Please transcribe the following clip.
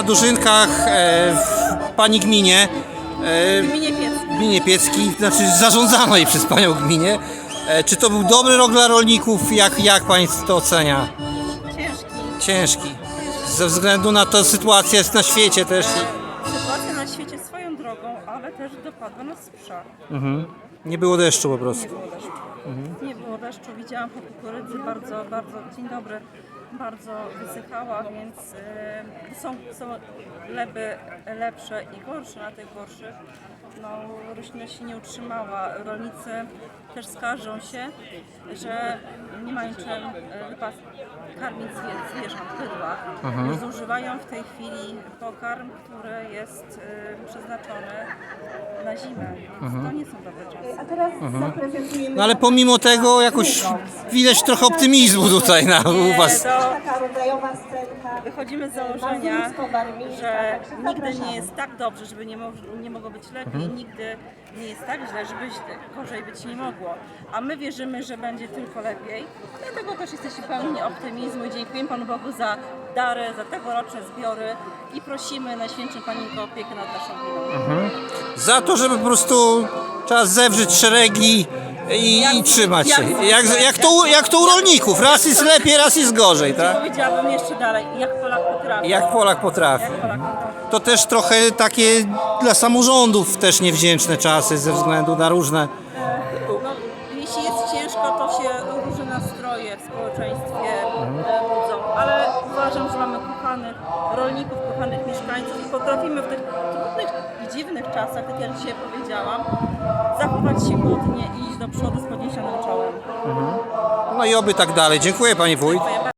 Na Dużynkach e, w Pani gminie, e, gminie Piec. gminie Piecki, znaczy zarządzano jej przez Panią gminie. E, czy to był dobry rok dla rolników? Jak, jak Pani to ocenia? Ciężki. Ciężki. Ze względu na tę sytuację jest na świecie też. Sytuacja na świecie swoją drogą, ale też dopadła nas susza. Mhm. Nie było deszczu po Nie prostu. było deszczu. Nie było deszczu, widziałam po kukurydzy bardzo, bardzo, dzień dobry, bardzo wysychała, więc e, są, są gleby lepsze i gorsze. Na tych gorszych no, roślinność się nie utrzymała. Rolnicy też skarżą się, że nie mają czym e, chyba karmić zwie- zwierząt, bydła. Mhm. Zużywają w tej chwili pokarm, który jest e, przeznaczony na zimę, więc Mhm. to nie są dobre czasy. A teraz zaprezentujemy No ale pomimo tego jakoś widać trochę optymizmu tutaj na, u Was. to taka rodzajowa scenka. Wychodzimy z założenia, że nigdy nie jest tak dobrze, żeby nie, mo- nie mogło być lepiej, nigdy nie jest tak źle, żeby źle- gorzej być nie mogło. A my wierzymy, że będzie tylko lepiej. Dlatego też jesteśmy pełni optymizmu i dziękujemy Panu Bogu za dary, za tegoroczne zbiory i prosimy Najświętszą Panienkę o opiekę nad naszą gminą. Za to, żeby po prostu trzeba zewrzeć szeregi i, i trzymać się. Jak, jak, to, u- jak to u rolników. Raz jest lepiej, raz jest gorzej, tak? Powiedziałabym jeszcze dalej, jak Polak potrafi. Jak Polak potrafi. To też trochę takie dla samorządów też niewdzięczne czasy ze względu na różne. No, jeśli jest ciężko, to się różne nastroje w społeczeństwie e, budzą, uważam, że mamy kochanych rolników, kochanych mieszkańców i potrafimy w tych trudnych i dziwnych czasach, tak jak dzisiaj powiedziałam, zachować się godnie i iść do przodu z podniesionym czołem. No i oby tak dalej. Dziękuję Pani Wójt.